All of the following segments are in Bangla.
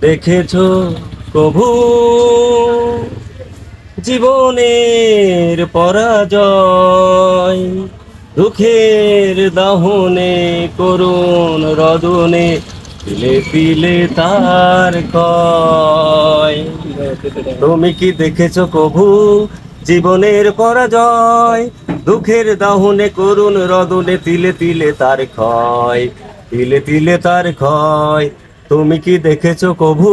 দেখেছ প্রভু? জীবনের পরাজয়, দুঃখের দাহনে, করুণ রদনে পিলে পিলে তার কয় তুমি কি দেখেছ প্রভু? জীবনের পরাজয়, দুঃখের দাহনে, করুণ রদনে তিলে তিলে তার ক্ষয় তিলে তিলে তার ক্ষয়। তুমি কি দেখেছ কভু?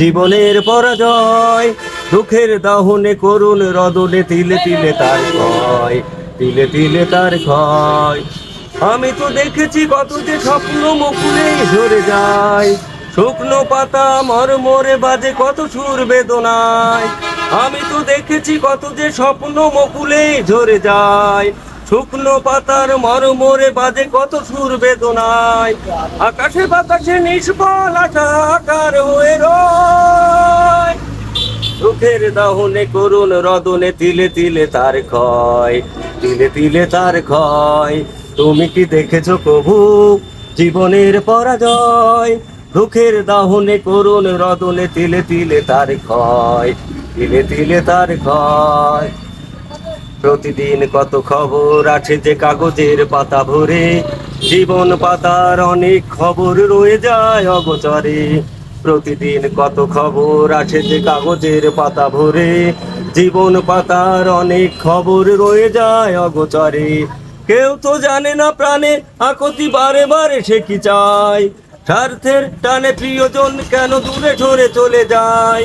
জীবনের পরাজয়, দুঃখের দাহনে করুণ রদনে তিলে তিলে তার ক্ষয়, তিলে তিলে তার ক্ষয়। আমি তো দেখেছি কত যে স্বপ্ন মুকুলে ঝরে যায়, শুকনো পাতা মরমরে বাজে কত সুর বেদনায়। আমি তো দেখেছি কত যে স্বপ্ন মুকুলে ঝরে যায় শুকনো পাতার মরমরে বাজে কত সুর বেদনায়। আকাশে বাতাসে নিষ্ফল আকার হয়ে রয়। দুঃখের দাহনে করুণ রদনে তিলে তিলে তার ক্ষয়, তিলে তিলে তার ক্ষয়। তুমি কি দেখেছ প্রভু জীবনের পরাজয়? দুঃখের দাহনে করুণ রদনে তিলে তিলে তার ক্ষয়, তিলে তিলে তার ক্ষয়। প্রতিদিন কত খবর আছে যে কাগজের পাতা ভরে? জীবন পাতার অনেক খবর রয়ে যায় অগোচরে। প্রতিদিন কত খবর আছে যে কাগজের পাতা ভরে? জীবন পাতার অনেক খবর রয়ে যায় অগোচরে। কেউ তো জানে না প্রাণে আকতি বারে বারে সে কি চায়? স্বার্থের টানে প্রিয়জন কেন দূরে সরে চলে যায়?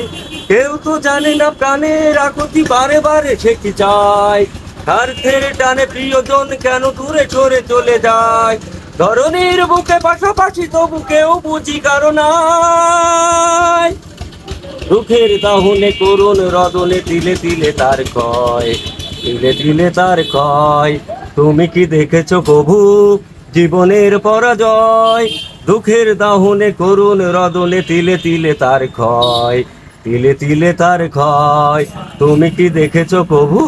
কেউ তো জানে না প্রাণের আকতি বারে বারে সে কি চায়। স্বার্থের টানে প্রিয়জন কেন দূরে সরে চলে যায়। ধরনের বুকে পাশাপাশি তবু কেউ বুঝি কারণ। দুঃখের দাহনে করুণ রদনে তিলে তিলে তার কয় তিলে তিলে তার কয় তুমি কি দেখেছ প্রভু জীবনের পরাজয়? দুঃখের দাহনে করুণ রদনে তিলে তিলে তার ক্ষয় তিলে তিলে তার ক্ষয়। তুমি কি দেখেছ প্রভু?